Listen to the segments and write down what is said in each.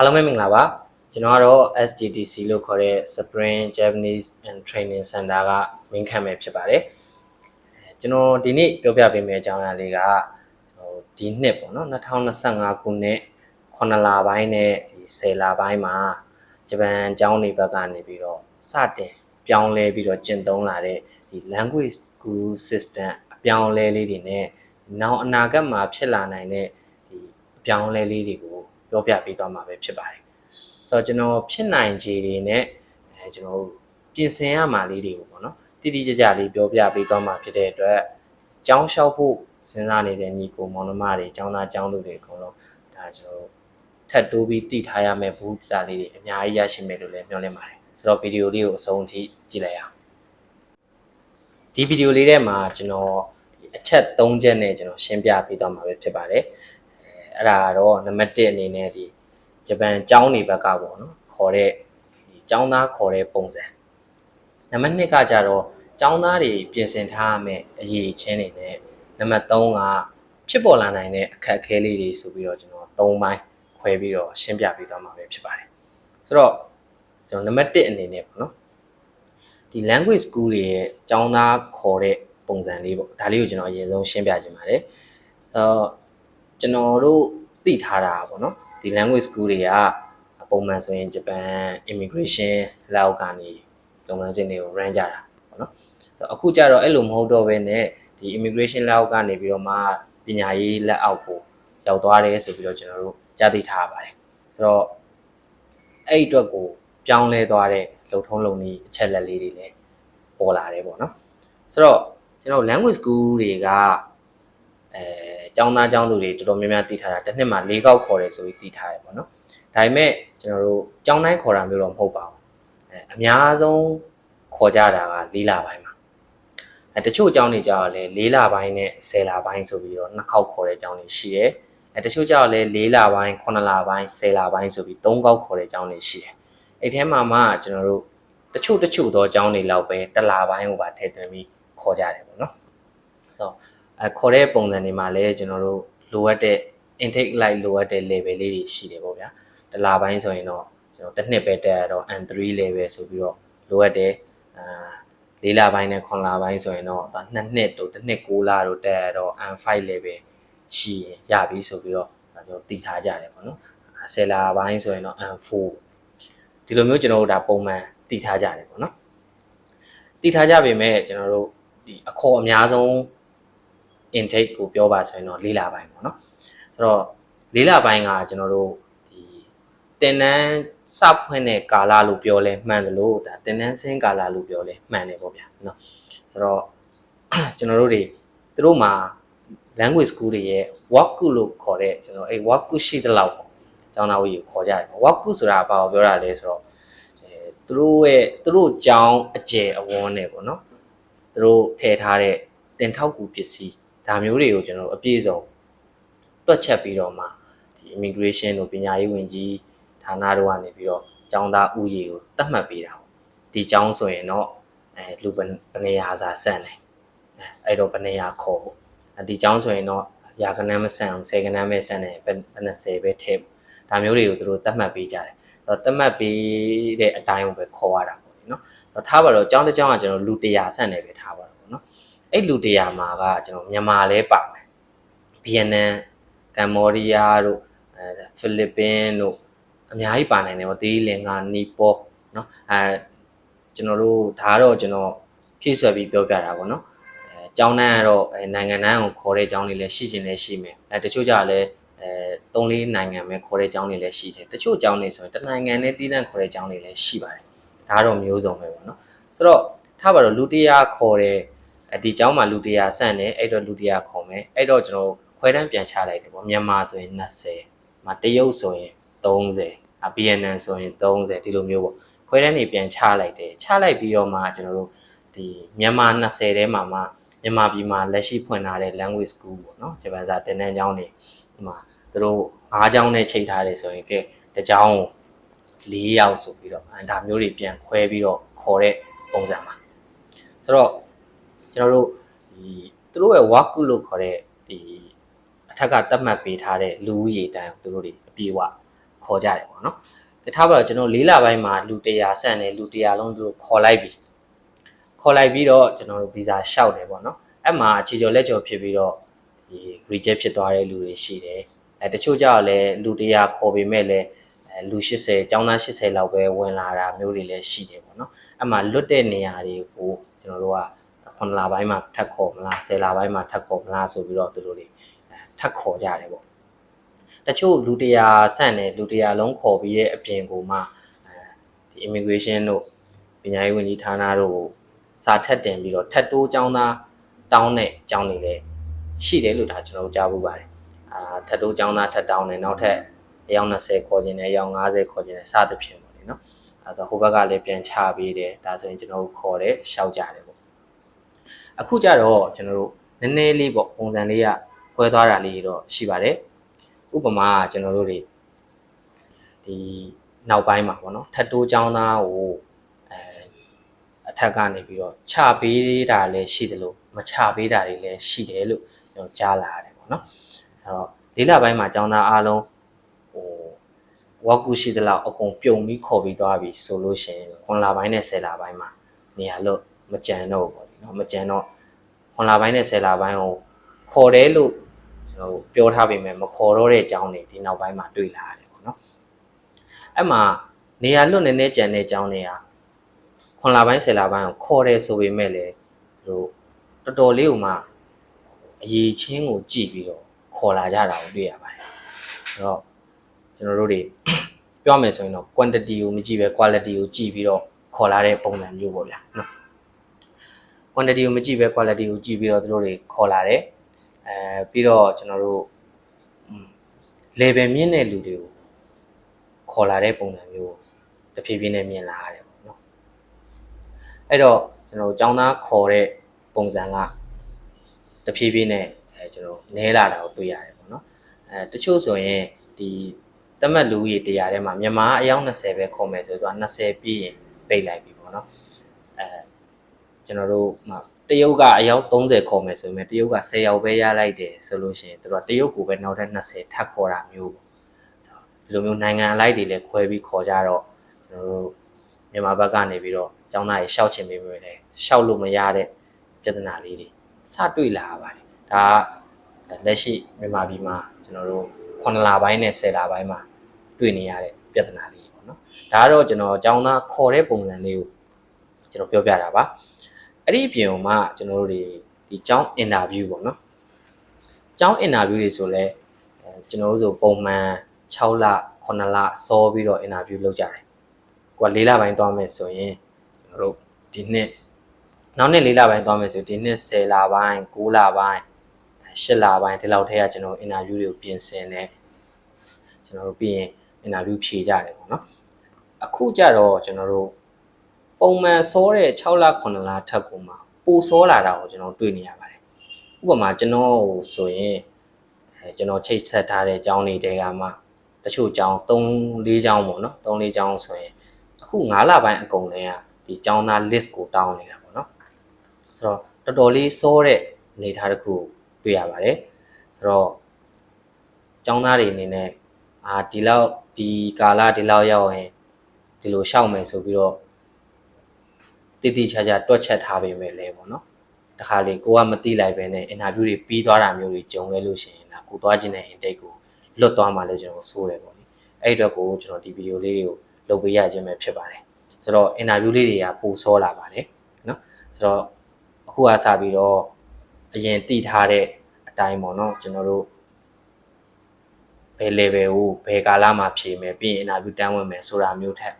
အားလုံးပဲမင်္ဂလာပါကျွန်တော်ကတော့ SGTC လို့ခေါ်တဲ့ Spring Japanese and Training Center က main camp ပဲဖြစ်ပါတယ်အဲကျွန်တော်ဒီနေ့ပြောပြပေးမယ့်အကြောင်းအရာလေးကဟိုဒီနှစ်ပေါ့နော်2025ခုနှစ်9လပိုင်းနဲ့ဒီ10လပိုင်းမှာဂျပန်အကြောင်းတွေဘက်ကနေပြီးတော့စတင်ပြောင်းလဲပြီးတော့ကျင့်သုံးလာတဲ့ဒီ language school system အပြောင်းအလဲလေးတွေနဲ့နောက်အနာဂတ်မှာဖြစ်လာနိုင်တဲ့ဒီအပြောင်းအလဲလေးတွေကို ပြောပြပေးသွားမှာပဲဖြစ်ပါတယ်ဆိုတော့ကျွန်တော်ဖြစ်နိုင်ခြေတွေနဲ့အဲကျွန်တော်တို့ပြင်ဆင်ရမှာလေးတွေကိုပေါ့နော်တိတိကျကျလေးပြောပြပေးသွားမှာဖြစ်တဲ့အတွက်ကြောင်းလျှောက်ဖို့စဉ်းစားနေတဲ့ညီကိုမောင်နှမတွေကျောင်းသားကျောင်းသူတွေအကုန်လုံးဒါကျွန်တော်တို့ထပ်တိုးပြီးတည်ထားရမယ့်ဘူးတာလေးတွေအများကြီးရရှိမယ်လို့လည်းမျှော်လင့်ပါတယ်ဆိုတော့ဗီဒီယိုလေးကိုအဆုံးထိကြည့်လိုက်အောင်ဒီဗီဒီယိုလေးထဲမှာကျွန်တော်ဒီအချက်၃ချက်နဲ့ကျွန်တော်ရှင်းပြပေးသွားမှာပဲဖြစ်ပါတယ် အဲအဲ့ဒါကတော့နံပါတ်1အနေနဲ့ဒီဂျပန်ကျောင်းနေဘက်ကပေါ့နော်ခေါ်တဲ့ဒီကျောင်းသားခေါ်တဲ့ပုံစံနံပါတ်2ကကြတော့ကျောင်းသားတွေပြင်ဆင်ထားရမယ့်အရေးချင်းတွေနဲ့နံပါတ်3ကဖြစ်ပေါ်လာနိုင်တဲ့အခက်အခဲလေးတွေဆိုပြီးတော့ကျွန်တော်၃ပိုင်းခွဲပြီးတော့ရှင်းပြပေးသွားမှာပဲဖြစ်ပါတယ်ဆိုတော့ကျွန်တော်နံပါတ်1အနေနဲ့ပေါ့နော်ဒီ language school တွေရဲ့ကျောင်းသားခေါ်တဲ့ပုံစံလေးပေါ့ဒါလေးကိုကျွန်တော်အရင်ဆုံးရှင်းပြခြင်းပါတယ်အဲတော့ ကျွန်တော်တို့သိထားတာပေါ့နော်ဒီ language school တွေကပုံမှန်ဆိုရင်ဂျပန် immigration လောက်ကနေလုပ်ငန်းစဉ်တွေကို run ကြတာပေါ့နော်ဆိုတော့အခုကျတော့အဲ့လိုမဟုတ်တော့ဘဲနဲ့ဒီ immigration လောက်ကနေပြီးတော့မှပညာရေးလက်အောက်ကိုရောက်သွားတယ်ဆိုပြီးတော့ကျွန်တော်တို့ကြားသိထားပါတယ်ဆိုတော့အဲ့ဒီအတွက်ကိုပြောင်းလဲသွားတဲ့လုံထုံးလုံနည်းအချက်လက်လေးတွေလည်းပေါ်လာတယ်ပေါ့နော်ဆိုတော့ကျွန်တော် language school တွေက အဲကျောင်းသားကျောင်းသူတွေတော်တော်များများသိထားတာတစ်နှစ်မှာ၄ကောက်ခေါ်တယ်ဆိုပြီးသိထားတယ်ပေါ့နော်ဒါပေမဲ့ကျွန်တော်တို့ကျောင်းတိုင်းခေါ်တာမျိုးတော့မဟုတ်ပါဘူးအဲအများဆုံးခေါ်ကြတာက၄လပိုင်းမှာအဲတချို့အကြောင်းတွေကြောက်လဲ၄လပိုင်းနဲ့10လပိုင်းဆိုပြီးတော့နှစ်ခေါက်ခေါ်တဲ့အကြောင်းတွေရှိတယ်အဲတချို့ကြောက်လဲ၄လပိုင်း9လပိုင်း10လပိုင်းဆိုပြီး၃ခေါက်ခေါ်တဲ့အကြောင်းတွေရှိတယ်အဲ့ထဲမှာမှကျွန်တော်တို့တချို့တချို့သောအကြောင်းတွေလောက်ပဲတစ်လပိုင်းကိုပါထည့်သွင်းပြီးခေါ်ကြတယ်ပေါ့နော်ဆိုတော့ အဲခေါ်တဲ့ပုံစံတွေမှာလည်းကျွန်တော်တို့လိုအပ်တဲ့ intake like လိုအပ်တဲ့ level လေးတွေရှိတယ်ပေါ့ဗျာတစ်လပိုင်းဆိုရင်တော့ကျွန်တော်တစ်နှစ်ပဲတက်ရတော့ N3 level ဆိုပြီးတော့လိုအပ်တယ်အာ၄လပိုင်းနဲ့9လပိုင်းဆိုရင်တော့ဒါနှစ်နှစ်တို့တစ်နှစ်6လတို့တက်ရတော့ N5 level ရှိရင်ရပြီဆိုပြီးတော့ဒါကျွန်တော်တည်ထားကြတယ်ပေါ့နော်10လပိုင်းဆိုရင်တော့ N4 ဒီလိုမျိုးကျွန်တော်တို့ဒါပုံမှန်တည်ထားကြတယ်ပေါ့နော်တည်ထားကြပေမဲ့ကျွန်တော်တို့ဒီအခေါ်အများဆုံး intake ကိုပြောပါဆိုရင်တော့၄လပိုင်းပေါ့နော်ဆိုတော့၄လပိုင်းကကျွန်တော်တို့ဒီတင်နန်းစဖွင့်တဲ့ကာလလို့ပြောလဲမှန်တယ်လို့ဒါတင်နန်းစင်းကာလလို့ပြောလဲမှန်တယ်ပေါ့ဗျာနော်ဆိုတော့ကျွန်တော်တို့တွေသူတို့မှာ language school တွေရဲ့ work လို့ခေါ်တဲ့ကျွန်တော်အဲ့ work ရှိတဲ့လောက်ပေါ့ကျောင်းသားကြီးကိုခေါ်ကြတယ် work ဆိုတာဘာကိုပြောတာလဲဆိုတော့အဲသူတို့ရဲ့သူတို့ကျောင်းအကျယ်အဝန်းနဲ့ပေါ့နော်သူတို့ထည့်ထားတဲ့တင်ထောက်ကူပစ္စည်း ဒါမျိုးတွေကိုကျွန်တော်တို့အပြည့်စုံတွက်ချက်ပြီးတော့မှဒီ immigration တို့ပညာရေးဝန်ကြီးဌာနတို့ကနေပြီးတော့ကျောင်းသားဥယျာဉ်ကိုတတ်မှတ်ပေးတာပေါ့ဒီကျောင်းဆိုရင်တော့အဲလူဘယ်ဘယ်နေရာစာဆန့်တယ်အဲအဲ့တော့ဘယ်နေရာခေါ်ပေါ့ဒီကျောင်းဆိုရင်တော့ရာခဏန်းမဆန့်အောင်ဆယ်ခဏန်းပဲဆန့်တယ်ဘယ်20ပဲထည့်ပေါ့ဒါမျိုးတွေကိုသူတို့တတ်မှတ်ပေးကြတယ်အဲ့တော့တတ်မှတ်ပေးတဲ့အတိုင်းကိုပဲခေါ်ရတာပေါ့နော်တော့ထားပါတော့ကျောင်းတစ်ကျောင်းကကျွန်တော်လူ100ဆန့်တယ်ပဲထားပါတော့ပေါ့နော် အဲ့လူ100မှာကကျွန်တော်မြန်မာလဲပါမယ်ဗီယက်နမ်ကမ္ဘောဒီးယားတို့အဲဖိလစ်ပင်းတို့အများကြီးပါနိုင်တယ်ပေါ့သီလင်္ကာနီပေါနော်အဲကျွန်တော်တို့ဒါကတော့ကျွန်တော်ဖြည့်ဆွက်ပြီးပြောပြတာပေါ့နော်အဲကျောင်းတန်းကတော့အဲနိုင်ငံတန်းကိုခေါ်တဲ့ကျောင်းတွေလည်းရှိခြင်းလည်းရှိမယ်အဲတချို့ကြလည်းအဲ၃၄နိုင်ငံပဲခေါ်တဲ့ကျောင်းတွေလည်းရှိတယ်တချို့ကျောင်းတွေဆိုရင်တစ်နိုင်ငံနဲ့တည်တံ့ခေါ်တဲ့ကျောင်းတွေလည်းရှိပါတယ်ဒါကတော့မျိုးစုံပဲပေါ့နော်ဆိုတော့ထားပါတော့လူတရားခေါ်တဲ့ အဲဒီကျောင်းမှာလူတရားဆန့်တယ်အဲ့တော့လူတရားခေါ်မယ်အဲ့တော့ကျွန်တော်ခွဲတန်းပြန်ချလိုက်တယ်ပေါ့မြန်မာဆိုရင်20မှာတရုတ်ဆိုရင်30အဗီယက်နမ်ဆိုရင်30ဒီလိုမျိုးပေါ့ခွဲတန်းနေပြန်ချလိုက်တယ်ချလိုက်ပြီးတော့မှကျွန်တော်တို့ဒီမြန်မာ20ထဲမှာမှမြန်မာပြည်မှာလက်ရှိဖွင့်ထားတဲ့ language school ပေါ့နော်ဂျပန်စာသင်တန်းကျောင်းတွေဒီမှာသူတို့၅ကျောင်းနဲ့ချိန်ထားတယ်ဆိုရင်ကဲတစ်ကျောင်းကို၄ယောက်ဆိုပြီးတော့အဲဒါမျိုးတွေပြန်ခွဲပြီးတော့ခေါ်တဲ့ပုံစံပါဆိုတော့ ကျွန်တော်တို့ဒီသူတို့ရဲ့ work လို့ခေါ်တဲ့ဒီအထက်ကသတ်မှတ်ပေးထားတဲ့လူဦးရေတန်းကိုသူတို့တွေအပြေအဝခေါ်ကြတယ်ပေါ့နော်ကထားပါတော့ကျွန်တော်၄လပိုင်းမှာလူ100ဆန့်တယ်လူ100လုံးသူတို့ခေါ်လိုက်ပြီခေါ်လိုက်ပြီးတော့ကျွန်တော်တို့ဗီဇာလျှောက်တယ်ပေါ့နော်အဲ့မှာအခြေကျော်လက်ကျော်ဖြစ်ပြီးတော့ဒီ reject ဖြစ်သွားတဲ့လူတွေရှိတယ်အဲတချို့ကြောက်လည်းလူ100ခေါ်ပေမဲ့လည်းအဲလူ80ကျောင်းသား80လောက်ပဲဝင်လာတာမျိုးတွေလည်းရှိတယ်ပေါ့နော်အဲ့မှာလွတ်တဲ့နေရာတွေကိုကျွန်တော်တို့က 9လပိုင်းမှာထပ်ခေါ်မလား10လပိုင်းမှာထပ်ခေါ်မလားဆိုပြီးတော့သူတို့တွေထပ်ခေါ်ကြတယ်ပေါ့ တချို့လူတရားဆန့်တယ်လူတရားလုံးခေါ်ပြီးရဲ့အပြင်ကိုမှအဲဒီ immigration တို့ပညာရေးဝန်ကြီးဌာနတို့ကိုစာထက်တင်ပြီးတော့ထပ်တိုးចောင်းသားတောင်းတဲ့ចောင်းတွေလည်းရှိတယ်လို့ဒါကျွန်တော်တို့ကြားဖို့ပါတယ်အာထပ်တိုးចောင်းသားထပ်တောင်းတယ်နောက်ထပ်အယောက်20ခေါ်ခြင်းနဲ့အယောက်50ခေါ်ခြင်းနဲ့စသဖြင့်ပေါ့လေနော်အဲဆိုဟိုဘက်ကလည်းပြန်ချပေးတယ်ဒါဆိုရင်ကျွန်တော်တို့ခေါ်တယ်ရှောက်ကြတယ်ပေါ့ အခုကြတော့ကျွန်တော်တို့နည်းနည်းလေးပေါ့ပုံစံလေးကကွဲသွားတာလေးတော့ရှိပါတယ်ဥပမာကျွန်တော်တို့တွေဒီနောက်ပိုင်းမှာပေါ့နော်ထပ်တိုးចောင်းသားကိုအဲအထက်ကနေပြီးတော့ချပေးတာလည်းရှိတယ်လို့မချပေးတာတွေလည်းရှိတယ်လို့ကျွန်တော်ကြားလာရတယ်ပေါ့နော်အဲတော့လေးလပိုင်းမှာចောင်းသားအားလုံးဟိုဝါကူရှိသလောက်အကုန်ပြုံပြီးခေါ်ပြီးသွားပြီဆိုလို့ရှိရင်9လပိုင်းနဲ့10လပိုင်းမှာနေရာလို့မကြံတော့ဘူးပေါ့ ဒီနော်မကြံတော့9လပိုင်းနဲ့10လပိုင်းကိုခေါ်တယ်လို့ကျွန်တော်ပြောထားပေမဲ့မခေါ်တော့တဲ့အကြောင်းတွေဒီနောက်ပိုင်းမှာတွေ့လာရတယ်ပေါ့နော်အဲ့မှာနေရာလွတ်နေနေကြံတဲ့အကြောင်းတွေကခွန်လာပိုင်းဆယ်လာပိုင်းကိုခေါ်တယ်ဆိုပေမဲ့လည်းသူတို့တော်တော်လေးကိုမှအရေးချင်းကိုကြည့်ပြီးတော့ခေါ်လာကြတာကိုတွေ့ရပါတယ်အဲ့တော့ကျွန်တော်တို့တွေပြောမယ်ဆိုရင်တော့ quantity ကိုမကြည့်ပဲ quality ကိုကြည့်ပြီးတော့ခေါ်လာတဲ့ပုံစံမျိုးပေါ့ဗျာနော် quantity ကိုမကြည့်ပဲ quality ကိုကြည့်ပြီးတော့သူတို့တွေခေါ်လာတယ်အဲပြီးတော့ကျွန်တော်တို့ level မြင့်တဲ့လူတွေကိုခေါ်လာတဲ့ပုံစံမျိုးတဖြည်းဖြည်းနဲ့မြင်လာရတယ်ပေါ့နော်အဲ့တော့ကျွန်တော်တို့ចောင်းသားခေါ်တဲ့ပုံစံကတဖြည်းဖြည်းနဲ့အဲကျွန်တော်နဲလာတာကိုတွေ့ရတယ်ပေါ့နော်အဲတချို့ဆိုရင်ဒီတမတ်လူကြီးတရားထဲမှာမြန်မာအယောက်20ပဲခေါ်မယ်ဆိုတော့20ပြီးရင်ပိတ်လိုက်ပြီပေါ့နော်အဲ ကျွန်တော်တို့မှတရုတ်ကအယောက်30ခေါ်မယ်ဆိုရင်တရုတ်က10ယောက်ပဲရလိုက်တယ်ဆိုလို့ရှိရင်သူတို့ကတရုတ်ကိုပဲနောက်ထပ်20ထပ်ခေါ်တာမျိုးပေါ့ဒီလိုမျိုးနိုင်ငံအလိုက်တွေလည်းခွဲပြီးခေါ်ကြတော့ကျွန်တော်တို့မြန်မာဘက်ကနေပြီးတော့ចောင်းသားရေရှောက်ချင်ပေးမယ်လေရှောက်လို့မရတဲ့ပြဿနာလေးတွေစတွေ့လာရပါတယ်ဒါကလက်ရှိမြန်မာပြည်မှာကျွန်တော်တို့9လပိုင်းနဲ့10လပိုင်းမှာတွေ့နေရတဲ့ပြဿနာလေးပေါ့နော်ဒါကတော့ကျွန်တော်ចောင်းသားခေါ်တဲ့ပုံစံလေးကိုကျွန်တော်ပြောပြတာပါ အဲ့ဒီအပြင်မှာကျွန်တော်တို့တွေဒီចောင်း interview ပေါ့နော်ចောင်း interview တွေဆိုလဲအဲကျွန်တော်တို့ဆိုပုံမှန်6လ9လစောပြီးတော့ interview လုပ်ကြတယ်ကိုက4လပိုင်းသွားမယ်ဆိုရင်ကျွန်တော်တို့ဒီနှစ်နောက်နှစ်4လပိုင်းသွားမယ်ဆိုဒီနှစ်10လပိုင်း9လပိုင်း10လပိုင်းဒီလောက်ထဲကကျွန်တော် interview တွေကိုပြင်ဆင်တယ်ကျွန်တော်တို့ပြီးရင် interview ဖြေကြတယ်ပေါ့နော်အခုကြတော့ကျွန်တော်တို့ ပုံမှန်စောတဲ့6လ9လထပ်ကူမှာပိုစောလာတာကိုကျွန်တော်တွေ့နေရပါတယ်ဥပမာကျွန်တော်ဆိုရင်အဲကျွန်တော်ချိတ်ဆက်ထားတဲ့အကြောင်းတွေတဲကမှတချို့အကြောင်း3 4အကြောင်းပေါ့နော်3 4အကြောင်းဆိုရင်အခု9လပိုင်းအကုန်လုံးကဒီအကြောင်းသား list ကိုတောင်းနေတာပေါ့နော်ဆိုတော့တော်တော်လေးစောတဲ့အနေအထားတစ်ခုတွေ့ရပါတယ်ဆိုတော့အကြောင်းသားတွေအနေနဲ့အာဒီလောက်ဒီကာလဒီလောက်ရောက်ရင်ဒီလိုရှောက်မယ်ဆိုပြီးတော့ တည်တည်ချာချာတွက်ချက်ထားပေးမယ်လေပေါ့နော်တခါလေကိုကမတိလိုက်ပဲနဲ့အင်တာဗျူးတွေပြီးသွားတာမျိုးတွေကြုံခဲ့လို့ရှိရင်ဒါကိုသွားခြင်းတဲ့ intake ကိုလွတ်သွားမှလည်းကျွန်တော်စိုးတယ်ပေါ့လေအဲ့အတွက်ကိုကျွန်တော်ဒီဗီဒီယိုလေးတွေကိုလုပ်ပေးရခြင်းပဲဖြစ်ပါတယ်ဆိုတော့အင်တာဗျူးလေးတွေကပိုစောလာပါတယ်နော်ဆိုတော့အခုကစပြီးတော့အရင်တည်ထားတဲ့အတိုင်းပေါ့နော်ကျွန်တော်တို့ဘယ် level ကိုဘယ်ကာလမှာဖြေမယ်ပြီးရင် interview တန်းဝင်မယ်ဆိုတာမျိုးထက်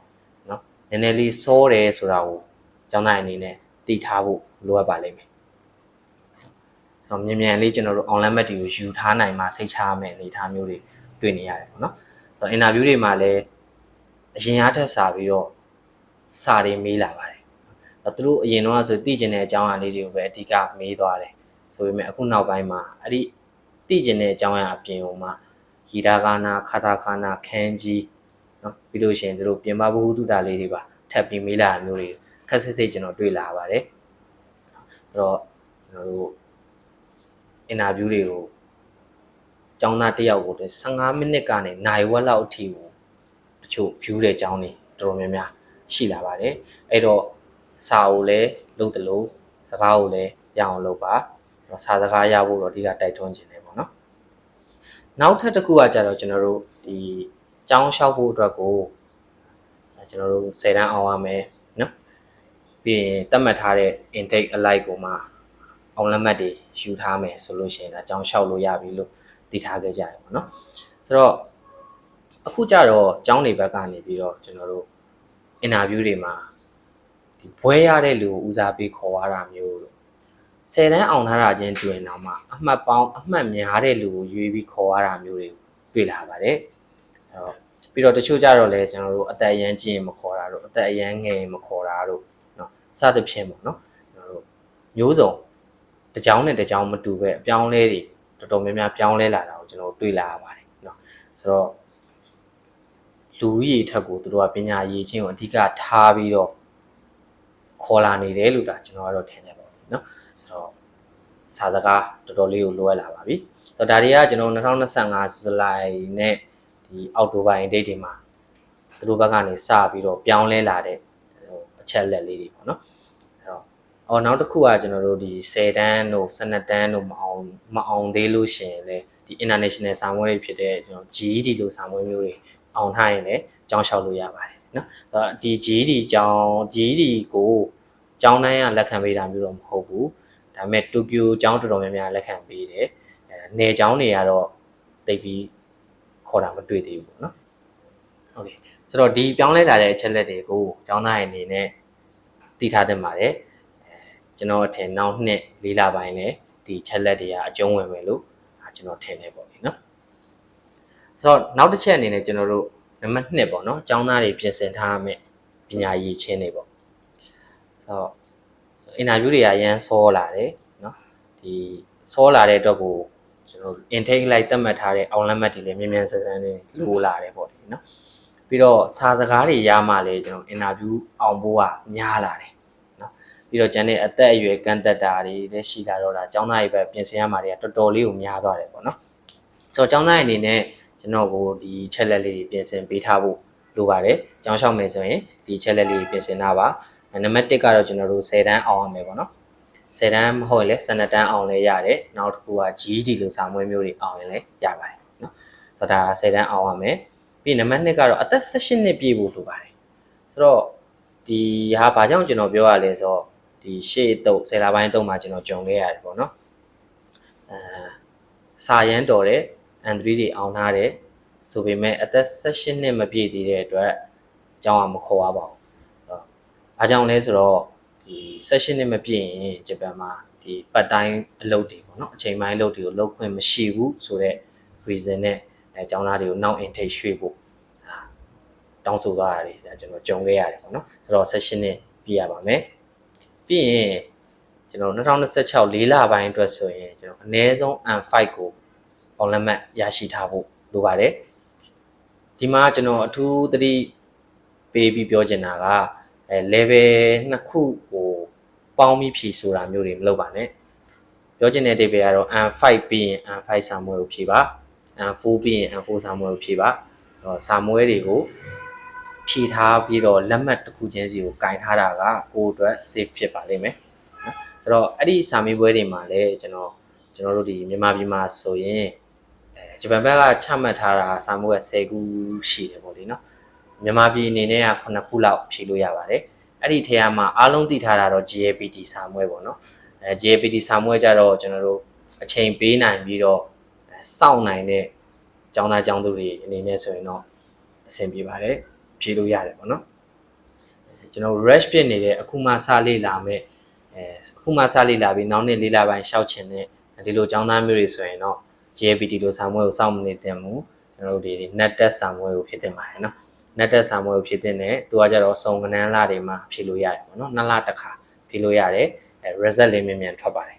เนาะနည်းနည်းလေးစောတယ်ဆိုတာကို ကျောင်းသားအနေနဲ့တည်ထားဖို့လိုအပ်ပါလိမ့်မယ်။ဆိုတော့မြန်မြန်လေးကျွန်တော်တို့ online map တွေကိုယူထားနိုင်မှစိတ်ချရမယ့်အနေအထားမျိုးတွေတွေ့နေရတယ်ပေါ့နော်။ဆိုတော့ interview တွေမှာလည်းအရင်အားထက်စာပြီးတော့စာတွေမေးလာပါတယ်။အဲသူတို့အရင်တော့ဆိုသိကျင်တဲ့အကြောင်းအရာလေးတွေကိုပဲအဓိကမေးသွားတယ်။ဆိုပေမဲ့အခုနောက်ပိုင်းမှာအဲ့ဒီသိကျင်တဲ့အကြောင်းအရာအပြင်ဟိုမှာဟီရာဂါနာခါတာခါနာခန်းကြီးနော်ပြီးလို့ရှိရင်တို့ပြင်ပဘဟုတုတာလေးတွေပါထပ်ပြီးမေးလာတာမျိုးတွေ ခက်စစ်စစ်ကျွန်တော်တွေ့လာပါတယ်အဲ့တော့ကျွန်တော်တို့အင်တာဗျူးတွေကိုကျောင်းသားတစ်ယောက်ကို15မိနစ်ကနေနိုင်ဝက်လောက်အထိကိုချို့ view တဲ့အကြောင်းတွေတော်တော်များများရှိလာပါတယ်အဲ့တော့စာကိုလည်းလုပ်တယ်လို့စကားကိုလည်းရအောင်လုပ်ပါအဲ့တော့စာစကားရဖို့တော့အဓိကတိုက်တွန်းခြင်းတယ်ပေါ့နော်နောက်ထပ်တစ်ခုကကြတော့ကျွန်တော်တို့ဒီကျောင်းလျှောက်ဖို့အတွက်ကိုအဲကျွန်တော်တို့10တန်းအောင်ရမယ်နော် ပြီးရင်တတ်မှတ်ထားတဲ့ intake alike ကိုမှအောင်လက်မှတ်တွေယူထားမယ်ဆိုလို့ရှိရင်ဒါကြောင်းလျှောက်လို့ရပြီလို့သိထားခဲ့ကြရပါတော့ဆိုတော့အခုကြတော့ကျောင်းတွေဘက်ကနေပြီးတော့ကျွန်တော်တို့ interview တွေမှာဒီဘွဲရတဲ့လူကိုဦးစားပေးခေါ်ရတာမျိုးလို့ဆယ်တန်းအောင်ထားတာချင်းတွင်တော့မှအမှတ်ပေါင်းအမှတ်များတဲ့လူကိုရွေးပြီးခေါ်ရတာမျိုးတွေတွေ့လာပါတယ်အဲတော့ပြီးတော့တချို့ကြတော့လဲကျွန်တော်တို့အသက်အရန်ကြီးမခေါ်တာတို့အသက်အရန်ငယ်မခေါ်တာတို့ စသဖြင့်ပေါ့เนาะကျွန်တော်တို့မျိုးစုံတစ်ကြောင်းနဲ့တစ်ကြောင်းမတူပဲအပြောင်းလဲတွေတော်တော်များများပြောင်းလဲလာတာကိုကျွန်တော်တို့တွေ့လာရပါတယ်เนาะဆိုတော့လူဦးရေထက်ကိုသူတို့ကပညာရည်ချင်းကိုအဓိကထားပြီးတော့ခေါ်လာနေတယ်လို့ဒါကျွန်တော်ကတော့ထင်တယ်ပေါ့เนาะဆိုတော့စာစကားတော်တော်လေးကိုလိုအပ်လာပါပြီဆိုတော့ဒါတွေကကျွန်တော်2025ဇူလိုင်နဲ့ဒီအောက်တိုဘာဒိတ်တွေမှာသူတို့ဘက်ကနေစပြီးတော့ပြောင်းလဲလာတဲ့ဟိုအ ချက်လက်လေးတွေပေါ့နော်ဆိုတော့အော်နောက်တစ်ခုကကျွန်တော်တို့ဒီ10တန်းတို့12တန်းတို့မအောင်မအောင်သေးလို့ရှိရင်လေဒီ international စာမွေးတွေဖြစ်တဲ့ကျွန်တော် GED လို့စာမွေးမျိုးတွေအောင်ထားရင်လည်းကြောင်းလျှောက်လို့ရပါတယ်နော်အဲ့တော့ဒီ GED ကြောင်း GED ကိုကျောင်းတိုင်းကလက်ခံပေးတာမျိုးတော့မဟုတ်ဘူးဒါပေမဲ့တိုကျိုကျောင်းတော်တော်များများလက်ခံပေးတယ်အဲနယ်ကျောင်းတွေကတော့တိတ်ပြီးခေါ်တာမတွေ့သေးဘူးပေါ့နော်โอเคဆိုတော့ဒီပြောင်းလဲလာတဲ့အချက်လက်တွေကိုကျောင်းသားရဲ့အနေနဲ့ တည်ထားသင့်ပါတယ်အဲကျွန်တော်အထင်နောက်နှစ်လေးလပိုင်းနဲ့ဒီချက်လက်တွေကအကျုံးဝင်မယ်လို့ကျွန်တော်ထင်တယ်ပေါ့လေနော်ဆိုတော့နောက်တစ်ချက်အနေနဲ့ကျွန်တော်တို့နံပါတ်2ပေါ့နော်ကျောင်းသားတွေပြင်ဆင်ထားရမယ့်ပညာရည်ချင်းတွေပေါ့ဆိုတော့အင်တာဗျူးတွေကအရန်စောလာတယ်နော်ဒီစောလာတဲ့အတွက်ကိုကျွန်တော် intake လိုက်သတ်မှတ်ထားတဲ့အောင်လက်မှတ်တွေလည်းမြန်မြန်ဆန်ဆန်လေးလိုလာတယ်ပေါ့ဒီနော်ပြီးတော့စာစကားတွေရမှလည်းကျွန်တော် interview အောင်ဖို့ကများလာတယ်နော် ပြီးတော့ကျန်တဲ့အသက်အရွယ်ကန့်သက်တာတွေလည်းရှိလာတော့တာကျောင်းသားတွေပဲပြင်ဆင်ရမှာတွေကတော်တော်လေးကိုများသွားတယ်ပေါ့နော်ဆိုတော့ကျောင်းသားတွေအနေနဲ့ကျွန်တော်ကိုဒီချက်လက်လေးပြင်ဆင်ပေးထားဖို့လိုပါတယ်ကျောင်းလျှောက်မယ်ဆိုရင်ဒီချက်လက်လေးပြင်ဆင်တာပါနံပါတ်1ကတော့ကျွန်တော်တို့10တန်းအောင်ရမယ်ပေါ့နော်10တန်းမဟုတ်ရင်လည်း12တန်းအောင်လည်းရတယ်နောက်တစ်ခုက GED လို့စာမွေးမျိုးတွေအောင်ရင်လည်းရပါတယ်နော်ဆိုတော့ဒါ10တန်းအောင်ရမယ်ပြီးနံပါတ်2ကတော့အသက်16နှစ်ပြည့်ဖို့လိုပါတယ်ဆိုတော့ဒီဟာဘာကြောင့်ကျွန်တော်ပြောရလဲဆိုတော့ ဒီရှေ့တုပ်10လပိုင်းတုပ်မှာကျွန်တော်ကြုံခဲ့ရတယ်ပေါ့နော်အဲစာရန်တော်တဲ့ N3 တွေအောင်ထားတယ်ဆိုပေမဲ့အသက်16နှစ်မပြည့်သေးတဲ့အတွက်အကြောင်းကမခေါ်ရပါဘူး။ဆိုတော့အားကြောင့်လဲဆိုတော့ဒီ16နှစ်မပြည့်ရင်ဂျပန်မှာဒီပတ်တိုင်းအလုပ်တွေပေါ့နော်အချိန်ပိုင်းအလုပ်တွေကိုလုပ်ခွင့်မရှိဘူးဆိုတော့ reason နဲ့အဲအကြောင်းသားတွေကိုနောက် intake ရွှေ့ဖို့တောင်းဆိုသွားရတယ်ဒါကျွန်တော်ကြုံခဲ့ရတယ်ပေါ့နော်ဆိုတော့ session နဲ့ပြရပါမယ် ပြီးရင်ကျွန်တော်2026လေးလပိုင်းအတွက်ဆိုရင်ကျွန်တော်အနည်းဆုံး M5 ကိုအောင်လက်မှတ်ရရှိထားဖို့လိုပါတယ်ဒီမှာကျွန်တော်အထူးသတိပေးပြီးပြောချင်တာကအဲ level နှစ်ခုကိုပေါင်းပြီးဖြည့်ဆိုတာမျိုးတွေမလုပ်ပါနဲ့ပြောချင်တဲ့အဓိပ္ပာယ်ကတော့ M5 ပြီးရင် M5 စာမွေးကိုဖြည့်ပါ M4 ပြီးရင် M4 စာမွေးကိုဖြည့်ပါစာမွေးတွေကို ဖြည့်ထားပြီးတော့လက်မှတ်တစ်ခုချင်းစီကိုကင်ထားတာကကိုယ့်အတွက် safe ဖြစ်ပါလိမ့်မယ်နော်ဆိုတော့အဲ့ဒီစာမေးပွဲတွေမှာလည်းကျွန်တော်ကျွန်တော်တို့ဒီမြန်မာပြည်မှာဆိုရင်အဲဂျပန်ဘက်ကချမှတ်ထားတာစာမွေးက10ခုရှိတယ်ပေါ့လေနော်မြန်မာပြည်အနေနဲ့က9ခုလောက်ဖြည့်လို့ရပါတယ်အဲ့ဒီထဲမှာအားလုံးသိထားတာတော့ GAPT စာမွေးပေါ့နော်အဲ GAPT စာမွေးကြတော့ကျွန်တော်တို့အချိန်ပေးနိုင်ပြီးတော့စောင့်နိုင်တဲ့ကျောင်းသားကျောင်းသူတွေအနေနဲ့ဆိုရင်တော့အဆင်ပြေပါတယ် ဖြည့်လို့ရတယ်ပေါ့နော်ကျွန်တော် rush ဖြစ်နေတဲ့အခုမှစလေ့လာမဲ့အဲအခုမှစလေ့လာပြီးနောက်နေ့လေးလာပိုင်းရှောက်ချင်တဲ့ဒီလိုကျောင်းသားမျိုးတွေဆိုရင်တော့ GAPT လိုစာမွေးကိုစောင့်မနေသင့်ဘူးကျွန်တော်တို့ဒီ net test စာမွေးကိုဖြစ်တင်ပါတယ်နော် net test စာမွေးကိုဖြစ်တင်တယ်သူကကြတော့စုံကနန်းလာတွေမှာဖြည့်လို့ရတယ်ပေါ့နော်နှစ်လတစ်ခါဖြည့်လို့ရတယ်အဲ result လေးမြန်မြန်ထွက်ပါတယ်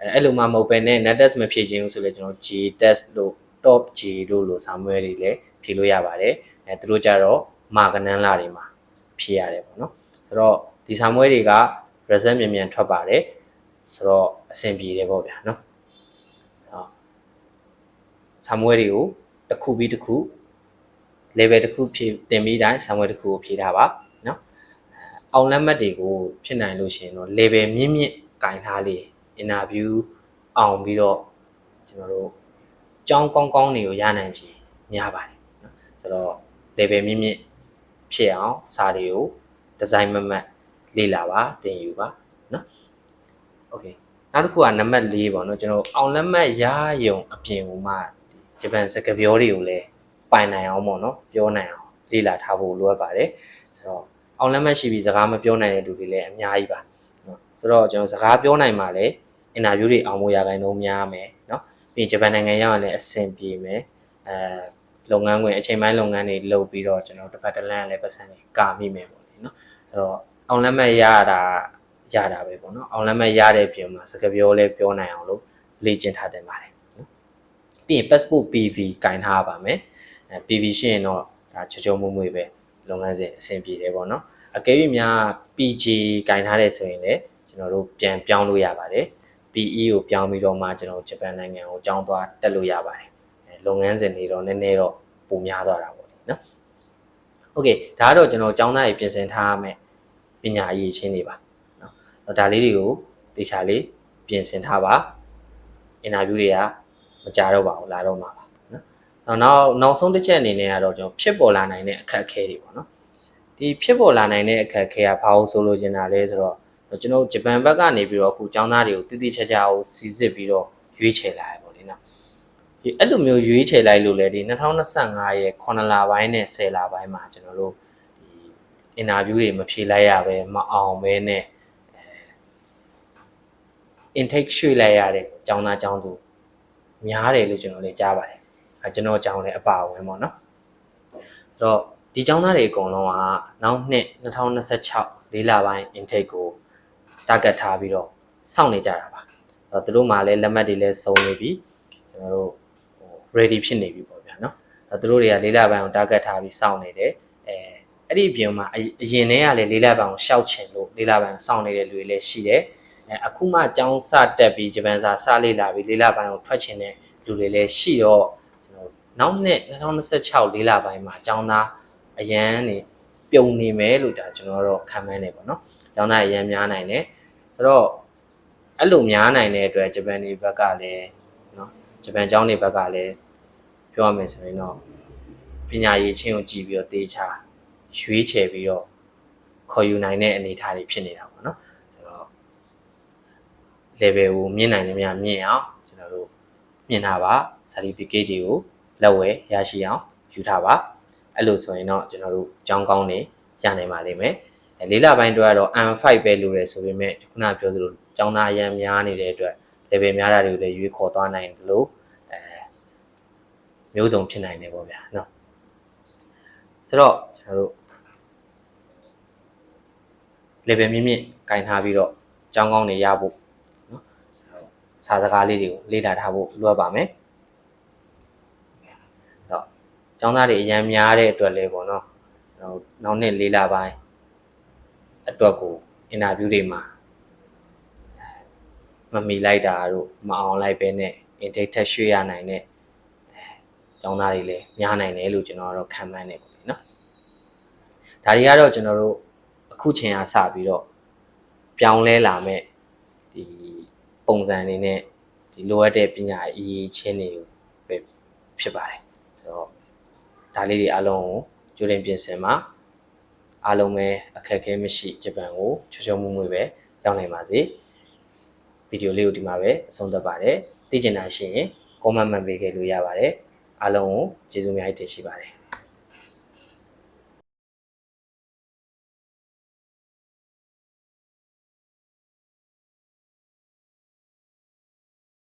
အဲအဲ့လိုမှမဟုတ်ပဲနဲ့ net test မဖြည့်ခြင်းဘူးဆိုလေကျွန်တော် G test လို့ top G လို့လို့စာမွေးတွေလည်းဖြည့်လို့ရပါတယ် အဲသူတို့ကြတော့မာကနန်းလာတွေမှာဖြည့်ရတယ်ပေါ့နော်ဆိုတော့ဒီစာမွေးတွေက result မြန်မြန်ထွက်ပါတယ်ဆိုတော့အဆင်ပြေတယ်ပေါ့ဗျာနော်စာမွေးတွေကိုတစ်ခုပြီးတစ်ခု level တစ်ခုဖြည့်တင်ပြီးတိုင်း somewhere တစ်ခုကိုဖြည့်ထားပါနော်အောင်လက်မှတ်တွေကိုဖြစ်နိုင်လို့ရှိရင်တော့ level မြင့်မြင့်ကင်ထားလေး interview အောင်ပြီးတော့ကျွန်တော်တို့ကြောင်းကောင်းကောင်းတွေကိုရနိုင်ချင်များပါတယ်နော်ဆိုတော့ level မြင့်မြင့်ဖြစ်အောင်စာတွေကို design မမတ်လေ့လာပါသင်ယူပါနော် okay နောက်တစ်ခုကနံပါတ်၄ပေါ့နော်ကျွန်တော်အောင်လက်မှတ်ရယုံအပြင်ကမှဂျပန်စကားပြောတွေကိုလည်းပိုင်နိုင်အောင်ပေါ့နော်ပြောနိုင်အောင်လေ့လာထားဖို့လိုအပ်ပါတယ်ဆိုတော့အောင်လက်မှတ်ရှိပြီးစကားမပြောနိုင်တဲ့လူတွေလည်းအများကြီးပါနော်ဆိုတော့ကျွန်တော်စကားပြောနိုင်မှလည်းအင်တာဗျူးတွေအောင်ဖို့ရခိုင်နှုန်းများမယ်နော်ပြီးရင်ဂျပန်နိုင်ငံရောက်ရင်လည်းအဆင်ပြေမယ်အဲ လုပ်ငန်းခွင်အချိန်ပိုင်းလုပ်ငန်းတွေလုပ်ပြီးတော့ကျွန်တော်တစ်ပတ်တစ်လမ်းလည်းပတ်စံတွေကာမိမယ်ပေါ့လေနော်ဆိုတော့အောင်လက်မှတ်ရတာရတာပဲပေါ့နော်အောင်လက်မှတ်ရတဲ့ပြင်မှာစကားပြောလဲပြောနိုင်အောင်လို့လေ့ကျင့်ထားတင်ပါတယ်နော်ပြီးရင် passport PV ကင်ထားပါမယ်အဲ PV ရှိရင်တော့ဒါချောချောမွေ့မွေ့ပဲလုပ်ငန်းစဉ်အဆင်ပြေတယ်ပေါ့နော်အကယ်၍များ PG ကင်ထားတဲ့ဆိုရင်လည်းကျွန်တော်တို့ပြန်ပြောင်းလို့ရပါတယ် PE ကိုပြောင်းပြီးတော့မှကျွန်တော်ဂျပန်နိုင်ငံကိုကြောင်းသွားတက်လို့ရပါတယ်အဲ လုပ်ငန်းစဉ်တွေတော့နည်းနည်းတော့ပိုများသွားတာပေါ့လေနော်โอเคဒါကတော့ကျွန်တော်ကျောင်းသားကြီးပြင်ဆင်ထားရမယ်ပညာအရေးချင်းတွေပါနော်ဒါလေးတွေကိုတေချာလေးပြင်ဆင်ထားပါအင်တာဗျူးတွေကမကြတော့ပါဘူးလာတော့မှာပါနော်နောက်နောက်ဆုံးတစ်ချက်အနေနဲ့ကတော့ကျွန်တော်ဖြစ်ပေါ်လာနိုင်တဲ့အခက်အခဲတွေပေါ့နော်ဒီဖြစ်ပေါ်လာနိုင်တဲ့အခက်အခဲကဘာလို့ဆိုလို့ချင်တာလဲဆိုတော့ကျွန်တော်ဂျပန်ဘက်ကနေပြီးတော့အခုကျောင်းသားတွေကိုတည်တည်ချာချာကိုစီစစ်ပြီးတော့ရွေးချယ်လာရပေါ့လေနော် ဒီအဲ့လိုမျိုးရွေးချယ်လိုက်လို့လေဒီ2025ရဲ့9လပိုင်းနဲ့10လပိုင်းမှာကျွန်တော်တို့ဒီအင်တာဗျူးတွေမဖြေလိုက်ရပဲမအောင်ပဲနဲ့ intake ရွှေ့လိုက်ရတဲ့ကျောင်းသားကျောင်းသူများတယ်လို့ကျွန်တော်လည်းကြားပါတယ်အဲကျွန်တော်ကျောင်းလည်းအပါအဝင်ပေါ့နော်အဲ့တော့ဒီကျောင်းသားတွေအကုန်လုံးကနောက်နှစ်2026လေးလပိုင်း intake ကို target ထားပြီးတော့စောင့်နေကြတာပါအဲ့တော့သူတို့မှလည်းလက်မှတ်တွေလည်းစုံနေပြီကျွန်တော်တို့ဟို ready ဖြစ်နေပြီပေါ့ဗျာနော်အဲ့တော့သူတို့တွေကလေးလပိုင်းကို target ထားပြီးစောင့်နေတယ်အဲအဲ့ဒီအပြင်မှာအအရင်တည်းကလည်းလေးလပိုင်းကိုရှောက်ချင်လို့လေးလပိုင်းကိုစောင့်နေတဲ့လူတွေလည်းရှိတယ်အဲအခုမှကျောင်းစတက်ပြီးဂျပန်စာစလေ့လာပြီးလေးလပိုင်းကိုထွက်ချင်တဲ့လူတွေလည်းရှိတော့ကျွန်တော်နောက်နှစ်2026လေးလပိုင်းမှာကျောင်းသားအရန်နေပြုံနေမယ်လို့ဒါကျွန်တော်တော့ခံမှန်းနေပါတော့ကျောင်းသားအရန်များနိုင်တယ်ဆိုတော့အဲ့လိုများနိုင်တဲ့အတွက်ဂျပန်တွေဘက်ကလည်းနော် ဂျပန်ကျောင်းတွေဘက်ကလည်းပြောရမယ်ဆိုရင်တော့ပညာရေးချင်းကိုကြည့်ပြီးတော့တေချာရွေးချယ်ပြီးတော့ခေါ်ယူနိုင်တဲ့အနေအထားတွေဖြစ်နေတာပေါ့နော်ဆိုတော့ level ကိုမြင့်နိုင်နေများမြင့်အောင်ကျွန်တော်တို့မြင့်ထားပါ certificate တွေကိုလက်ဝဲရရှိအောင်ယူထားပါအဲ့လိုဆိုရင်တော့ကျွန်တော်တို့အကြောင်းကောင်းနေရနိုင်ပါလိမ့်မယ်အဲလေးလပိုင်းတော့ကတော့ M5 ပဲလိုတယ်ဆိုပေမဲ့ခုနပြောသလိုအကြောင်းသားအရန်များနေတဲ့အတွက် level များတာတွေကိုလည်းရွေးခေါ်သွားနိုင်တယ်လို့အဲမျိုးစုံဖြစ်နိုင်တယ်ပေါ့ဗျာနော်ဆိုတော့ကျွန်တော်တို့ level မြင့်မြင့်ကင်ထားပြီးတော့အကြောင်းကောင်းတွေရဖို့နော်စာစကားလေးတွေကိုလေ့လာထားဖို့လိုအပ်ပါမယ်တော့အကြောင်းသားတွေအရန်များတဲ့အတွက်လည်းပေါ့နော်နောက်နောက်နှစ်လေးလပိုင်းအတွက်ကိုအင်တာဗျူးတွေမှာ မမီလိုက်တာတို့မအောင်လိုက်ပဲနဲ့ intake ထက်ရွှေ့ရနိုင်တဲ့အဲအကြောင်းသားတွေလည်းများနိုင်တယ်လို့ကျွန်တော်ကတော့ခံမှန်းနေပါပြီနော်ဒါတွေကတော့ကျွန်တော်တို့အခုချိန်အားစပြီးတော့ပြောင်းလဲလာမဲ့ဒီပုံစံအနေနဲ့ဒီလိုအပ်တဲ့ပညာအရေးချင်းတွေကိုပဲဖြစ်ပါတယ်ဆိုတော့ဒါလေးတွေအလုံးကိုကြိုတင်ပြင်ဆင်မှာအားလုံးပဲအခက်အခဲမရှိဂျပန်ကိုချောချောမွေ့မွေ့ပဲရောက်နိုင်ပါစေ ဗီဒီယိုလေးကိုဒီမှာပဲအဆုံးသတ်ပါတယ်သိချင်တာရှိရင် comment မှတ်ပေးခဲ့လို့ရပါတယ်အားလုံးကိုကျေးဇူးအများကြီးတင်ရှိပါတယ်